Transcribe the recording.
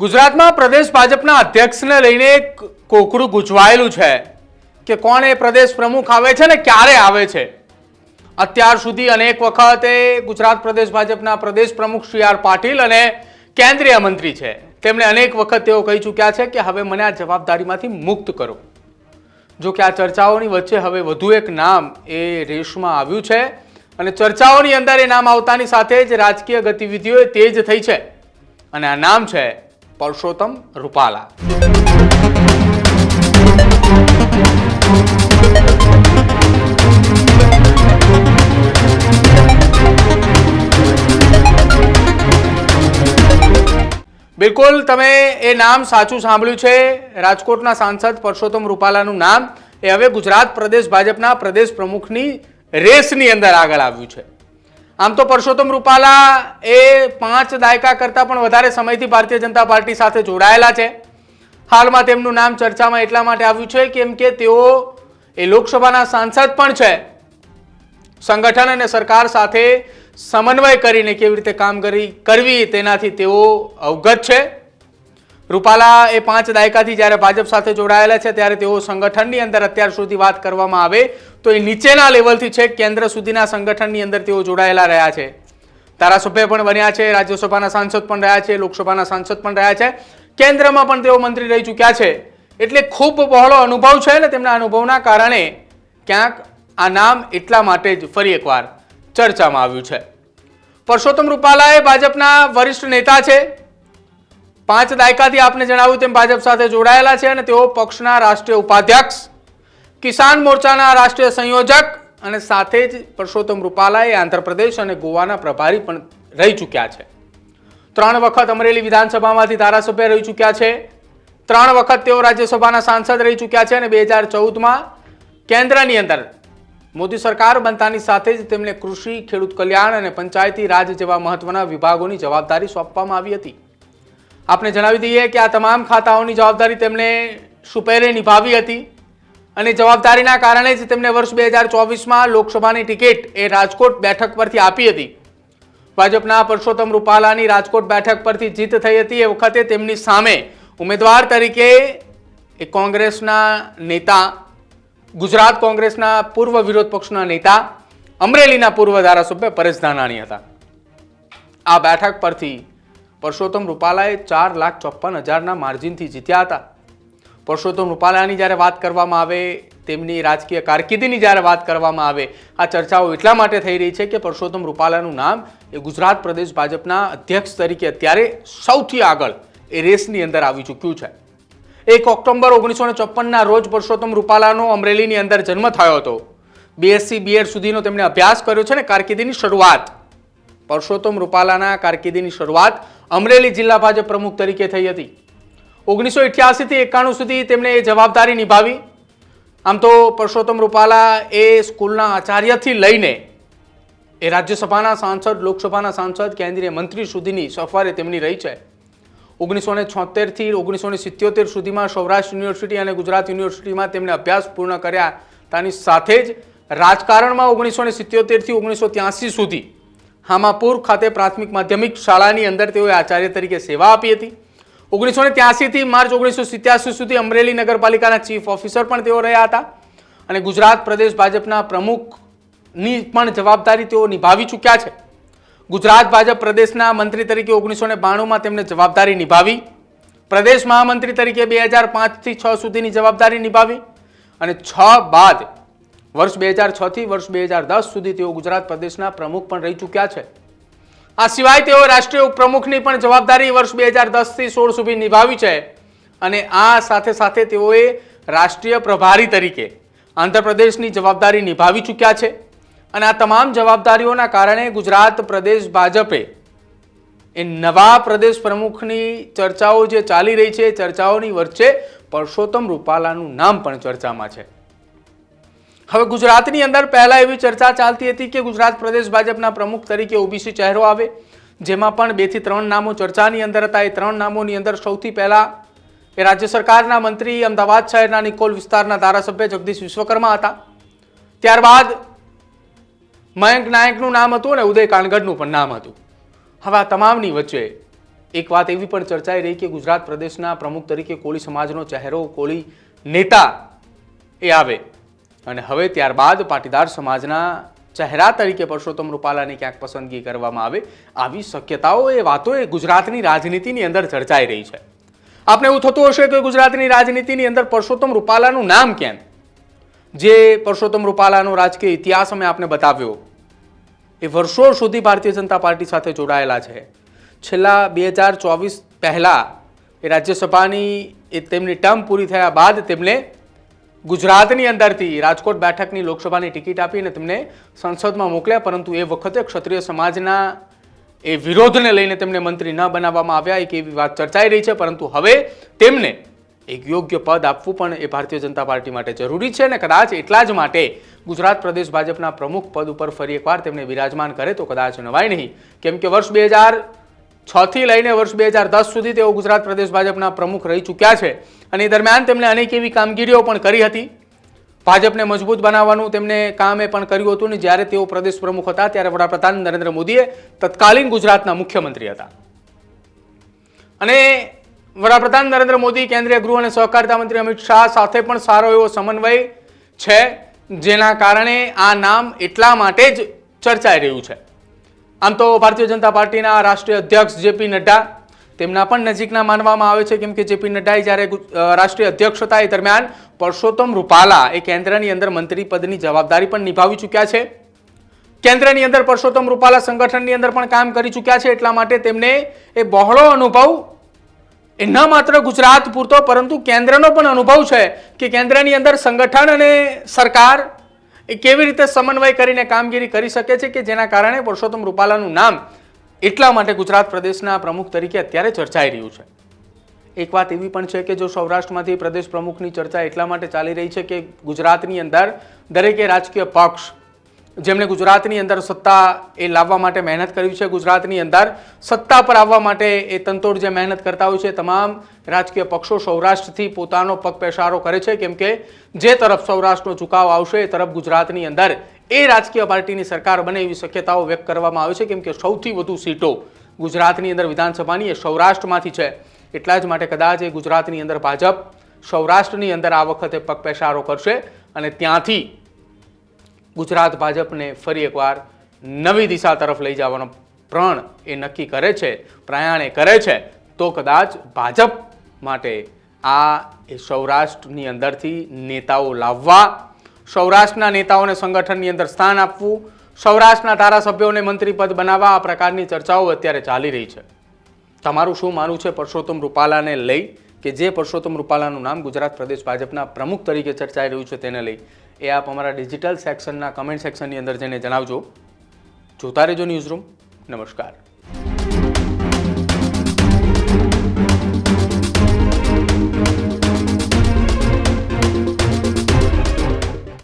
ગુજરાતમાં પ્રદેશ ભાજપના અધ્યક્ષને લઈને કોકડું ગૂંચવાયેલું છે કે કોણ એ પ્રદેશ પ્રમુખ આવે છે ને ક્યારે આવે છે? અત્યાર સુધી અનેક વખતે ગુજરાત પ્રદેશ ભાજપના પ્રદેશ પ્રમુખ શ્રી આર પાટીલ અને કેન્દ્રીય મંત્રી છે. તેમણે અનેક વખત તેઓ કહી ચૂક્યા છે કે હવે મને આ જવાબદારીમાંથી મુક્ત કરો. જો કે આ ચર્ચાઓની વચ્ચે હવે વધુ એક નામ એ રેસમાં આવ્યું છે અને ચર્ચાઓની અંદર એ નામ આવતાની સાથે જ રાજકીય ગતિવિધિઓ તેજ થઈ છે. અને આ નામ છે પરસોત્તમ રૂપાલા. બિલકુલ, તમે એ નામ સાચું સાંભળ્યું છે. રાજકોટના સાંસદ પરસોત્તમ રૂપાલાનું નામ. એ હવે ગુજરાત પ્રદેશ ભાજપના પ્રદેશ પ્રમુખની રેસની અંદર આગળ આવ્યું છે. આમ તો પરસોત્તમ રૂપાલા એ પાંચ દાયકા કરતાં પણ વધારે સમયથી ભારતીય જનતા પાર્ટી સાથે જોડાયેલા છે. હાલમાં તેમનું નામ ચર્ચામાં એટલા માટે આવ્યું છે કેમ કે તેઓ એ લોકસભાના સાંસદ પણ છે. સંગઠન અને સરકાર સાથે સમન્વય કરીને કેવી રીતે કામગીરી કરવી તેનાથી તેઓ અવગત છે. રૂપાલા એ પાંચ દાયકાથી જ્યારે ભાજપ સાથે જોડાયેલા છે, ત્યારે તેઓ સંગઠનની અંદર અત્યાર સુધી વાત કરવામાં આવે તો એ નીચેના લેવલથી છે, કેન્દ્ર સુધીના સંગઠનની અંદર તેઓ જોડાયેલા રહ્યા છે. ધારાસભ્ય પણ બન્યા છે, રાજ્યસભાના સાંસદ પણ રહ્યા છે, લોકસભાના સાંસદ પણ રહ્યા છે. કેન્દ્રમાં પણ તેઓ મંત્રી રહી ચૂક્યા છે. એટલે ખૂબ બહોળો અનુભવ છે ને તેમના અનુભવના કારણે ક્યાંક આ નામ એટલા માટે જ ફરી એકવાર ચર્ચામાં આવ્યું છે. પરસોત્તમ રૂપાલા એ ભાજપના વરિષ્ઠ નેતા છે. પાંચ દાયકાથી આપને જણાવ્યું તેમ ભાજપ સાથે જોડાયેલા છે અને તેઓ પક્ષના રાષ્ટ્રીય ઉપાધ્યક્ષ, કિસાન મોરચાના રાષ્ટ્રીય સંયોજક અને સાથે જ પરસોત્તમ રૂપાલા એ આંધ્રપ્રદેશ અને ગોવાના પ્રભારી પણ રહી ચૂક્યા છે. ત્રણ વખત અમરેલી વિધાનસભામાંથી ધારાસભ્ય રહી ચૂક્યા છે. ત્રણ વખત તેઓ રાજ્યસભાના સાંસદ રહી ચૂક્યા છે અને બે હજાર ચૌદમાં કેન્દ્રની અંદર મોદી સરકાર બનતાની સાથે જ તેમને કૃષિ, ખેડૂત કલ્યાણ અને પંચાયતી રાજ જેવા મહત્વના વિભાગોની જવાબદારી સોંપવામાં આવી હતી. આપને જણાવી દઈએ કે આ તમામ ખાતાઓની જવાબદારી તેમણે સુપેરે નિભાવી હતી અને જવાબદારીના કારણે જ તેમને વર્ષ બે હજાર ચોવીસમાં લોકસભાની ટિકિટ એ રાજકોટ બેઠક પરથી આપી હતી. ભાજપના પરસોત્તમ રૂપાલાની રાજકોટ બેઠક પરથી જીત થઈ હતી એ વખતે તેમની સામે ઉમેદવાર તરીકે એ કોંગ્રેસના નેતા, ગુજરાત કોંગ્રેસના પૂર્વ વિરોધ પક્ષના નેતા, અમરેલીના પૂર્વ ધારાસભ્ય પરેશ ધાનાણી હતા. આ બેઠક પરથી પરસોત્તમ રૂપાલાએ ચાર લાખ ચોપ્પન હજારના માર્જિનથી જીત્યા હતા. પરસોત્તમ રૂપાલાની જ્યારે વાત કરવામાં આવે, તેમની રાજકીય કારકિર્દીની જ્યારે વાત કરવામાં આવે, આ ચર્ચાઓ એટલા માટે થઈ રહી છે કે પરસોત્તમ રૂપાલાનું નામ એ ગુજરાત પ્રદેશ ભાજપના અધ્યક્ષ તરીકે અત્યારે સૌથી આગળ એ રેસની અંદર આવી ચૂક્યું છે. એક ઓક્ટોબર ઓગણીસો ને ચોપ્પનના રોજ પરસોત્તમ રૂપાલાનો અમરેલીની અંદર જન્મ થયો હતો. બીએસસી બીએડ સુધીનો તેમણે અભ્યાસ કર્યો છે ને કારકિર્દીની શરૂઆત પરસોત્તમ રૂપાલાના કારકિર્દીની શરૂઆત અમરેલી જિલ્લા ભાજપ પ્રમુખ તરીકે થઈ હતી. ઓગણીસો થી એકાણું સુધી તેમણે એ જવાબદારી નિભાવી. આમ તો પરસોત્તમ રૂપાલા એ સ્કૂલના આચાર્યથી લઈને એ રાજ્યસભાના સાંસદ, લોકસભાના સાંસદ, કેન્દ્રીય મંત્રી સુધીની સફરે તેમની રહી છે. ઓગણીસો ને છોતેરથી ઓગણીસો ને સિત્યોતેર સુધીમાં સૌરાષ્ટ્ર યુનિવર્સિટી અને ગુજરાત યુનિવર્સિટીમાં તેમણે અભ્યાસ પૂર્ણ કર્યા. તાની સાથે જ રાજકારણમાં ઓગણીસો ને સિત્યોતેરથી ઓગણીસો ત્યાસી સુધી હામાપુર ખાતે પ્રાથમિક માધ્યમિક શાળાની અંદર તેઓએ આચાર્ય તરીકે સેવા આપી હતી. ઓગણીસો ને ત્યાસીથી માર્ચ ઓગણીસો સિત્યાસી સુધી અમરેલી નગરપાલિકાના ચીફ ઓફિસર પણ તેઓ રહ્યા હતા અને ગુજરાત પ્રદેશ ભાજપના પ્રમુખની પણ જવાબદારી તેઓ નિભાવી ચૂક્યા છે. ગુજરાત ભાજપ પ્રદેશના મંત્રી તરીકે ઓગણીસો ને બાણુંમાં તેમને જવાબદારી નિભાવી, પ્રદેશ મહામંત્રી તરીકે બે હજાર પાંચથી છ સુધીની જવાબદારી નિભાવી અને છ બાદ વર્ષ બે હજાર છથી વર્ષ બે હજાર દસ સુધી તેઓ ગુજરાત પ્રદેશના પ્રમુખ પણ રહી ચૂક્યા છે. આ સિવાય તેઓ રાષ્ટ્રીય ઉપપ્રમુખની પણ જવાબદારી વર્ષ બે હજાર દસથી સોળ સુધી નિભાવી છે અને આ સાથે સાથે તેઓએ રાષ્ટ્રીય પ્રભારી તરીકે આંધ્રપ્રદેશની જવાબદારી નિભાવી ચૂક્યા છે. અને આ તમામ જવાબદારીઓના કારણે ગુજરાત પ્રદેશ ભાજપે એ નવા પ્રદેશ પ્રમુખની ચર્ચાઓ જે ચાલી રહી છે, ચર્ચાઓની વચ્ચે પરસોત્તમ રૂપાલાનું નામ પણ ચર્ચામાં છે. હવે ગુજરાતની અંદર પહેલા એવી ચર્ચા ચાલતી હતી કે ગુજરાત પ્રદેશ ભાજપના પ્રમુખ તરીકે ઓબીસી ચહેરો આવે, જેમાં પણ બેથી ત્રણ નામો ચર્ચાની અંદર હતા. એ ત્રણ નામોની અંદર સૌથી પહેલાં એ રાજ્ય સરકારના મંત્રી અમદાવાદ શહેરના નિકોલ વિસ્તારના ધારાસભ્ય જગદીશ વિશ્વકર્મા હતા. ત્યારબાદ મયંક નાયકનું નામ હતું અને ઉદય કાનગડનું પણ નામ હતું. હવે આ તમામની વચ્ચે એક વાત એવી પણ ચર્ચાઈ રહી કે ગુજરાત પ્રદેશના પ્રમુખ તરીકે કોળી સમાજનો ચહેરો, કોળી નેતા એ આવે. અને હવે ત્યારબાદ પાટીદાર સમાજના ચહેરા તરીકે પરસોત્તમ રૂપાલાની ક્યાંક પસંદગી કરવામાં આવે, આવી શક્યતાઓ એ વાતો એ ગુજરાતની રાજનીતિની અંદર ચર્ચાઈ રહી છે. આપને એવું થતું હશે કે ગુજરાતની રાજનીતિની અંદર પરસોત્તમ રૂપાલાનું નામ કેમ? જે પરસોત્તમ રૂપાલાનો રાજકીય ઇતિહાસ અમે આપને બતાવ્યો, એ વર્ષો સુધી ભારતીય જનતા પાર્ટી સાથે જોડાયેલા છે. છેલ્લા બે હજાર ચોવીસ પહેલાં એ રાજ્યસભાની એ તેમની ટર્મ પૂરી થયા બાદ તેમને ગુજરાતની અંદરથી રાજકોટ બેઠકની લોકસભાની ટિકિટ આપીને તેમને સંસદમાં મોકલ્યા, પરંતુ એ વખતે ક્ષત્રિય સમાજના એ વિરોધને લઈને તેમને મંત્રી ન બનાવવામાં આવ્યા. એક એવી વાત ચર્ચાઈ રહી છે, પરંતુ હવે તેમને એક યોગ્ય પદ આપવું પણ એ ભારતીય જનતા પાર્ટી માટે જરૂરી છે અને કદાચ એટલા જ માટે ગુજરાત પ્રદેશ ભાજપના પ્રમુખ પદ ઉપર ફરી એકવાર તેમને બિરાજમાન કરે તો કદાચ નવાય નહીં. કેમ કે વર્ષ બે હજાર છથી લઈને વર્ષ બે હજાર દસ સુધી તેઓ ગુજરાત પ્રદેશ ભાજપના પ્રમુખ રહી ચૂક્યા છે. અને એ દરમિયાન તેમણે અનેક એવી કામગીરીઓ પણ કરી હતી. ભાજપને મજબૂત બનાવવાનું તેમને કામે પણ કર્યું હતું ને જ્યારે તેઓ પ્રદેશ પ્રમુખ હતા ત્યારે વડાપ્રધાન નરેન્દ્ર મોદીએ તત્કાલીન ગુજરાતના મુખ્યમંત્રી હતા. અને વડાપ્રધાન નરેન્દ્ર મોદી, કેન્દ્રીય ગૃહ અને સહકારિતા મંત્રી અમિત શાહ સાથે પણ સારો એવો સમન્વય છે, જેના કારણે આ નામ એટલા માટે જ ચર્ચાઈ રહ્યું છે. આમ તો ભારતીય જનતા પાર્ટીના રાષ્ટ્રીય અધ્યક્ષ જેપી નડ્ડા, તેમના પણ નજીકના માનવામાં આવે છે, કેમ કે જેપી નડ્ડાએ જ્યારે રાષ્ટ્રીય અધ્યક્ષ હતા એ દરમિયાન પરસોત્તમ રૂપાલા એ કેન્દ્રની અંદર મંત્રી પદની જવાબદારી પણ નિભાવી ચૂક્યા છે. કેન્દ્રની અંદર પરસોત્તમ રૂપાલા સંગઠનની અંદર પણ કામ કરી ચૂક્યા છે, એટલા માટે તેમને એ બહોળો અનુભવ એ ન માત્ર ગુજરાત પૂરતો, પરંતુ કેન્દ્રનો પણ અનુભવ છે કે કેન્દ્રની અંદર સંગઠન અને સરકાર એ કેવી રીતે સમન્વય કરીને કામગીરી કરી શકે છે કે જેના કારણે પુરુષોત્તમ રૂપાલાનું નામ એટલા માટે ગુજરાત પ્રદેશના પ્રમુખ તરીકે અત્યારે ચર્ચાઈ રહ્યું છે. એક વાત એવી પણ છે કે જો સૌરાષ્ટ્રમાંથી પ્રદેશ પ્રમુખની ચર્ચા એટલા માટે ચાલી રહી છે કે ગુજરાતની અંદર દરેકે રાજકીય પક્ષ જેમણે ગુજરાતની અંદર સત્તા એ લાવવા માટે મહેનત કરી છે, ગુજરાતની અંદર સત્તા પર આવવા માટે એ તંતોડ જે મહેનત કરતા હોય છે, તમામ રાજકીય પક્ષો સૌરાષ્ટ્રથી પોતાનો પગ પેશારો કરે છે, કેમ કે જે તરફ સૌરાષ્ટ્રનો ઝુકાવ આવશે, એ તરફ ગુજરાતની અંદર એ રાજકીય પાર્ટીની સરકાર બને એવી શક્યતાઓ વ્યક્ત કરવામાં આવે છે, કેમ કે સૌથી વધુ સીટો ગુજરાતની અંદર વિધાનસભાની એ સૌરાષ્ટ્રમાંથી છે. એટલા જ માટે કદાચ એ ગુજરાતની અંદર ભાજપ સૌરાષ્ટ્રની અંદર આ વખતે પગ પેશારો કરશે અને ત્યાંથી ગુજરાત ભાજપને ફરી એકવાર નવી દિશા તરફ લઈ જવાનો પ્રણ એ નક્કી કરે છે, પ્રયાણ એ કરે છે, તો કદાચ ભાજપ માટે આ એ સૌરાષ્ટ્રની અંદરથી નેતાઓ લાવવા, સૌરાષ્ટ્રના નેતાઓને સંગઠનની અંદર સ્થાન આપવું, સૌરાષ્ટ્રના ધારાસભ્યોને મંત્રી પદ બનાવવા આ પ્રકારની ચર્ચાઓ અત્યારે ચાલી રહી છે. તમારું શું માનવું છે પરસોત્તમ રૂપાલાને લઈ કે જે પરસોત્તમ રૂપાલાનું નામ ગુજરાત પ્રદેશ ભાજપના પ્રમુખ તરીકે ચર્ચાઈ રહ્યું છે તેને લઈ? એ આપ અમારા ડિજિટલ સેક્શનના કમેન્ટ સેક્શનની અંદર જઈને જણાવજો. જોતા રહેજો ન્યૂઝ રૂમ નમસ્કાર.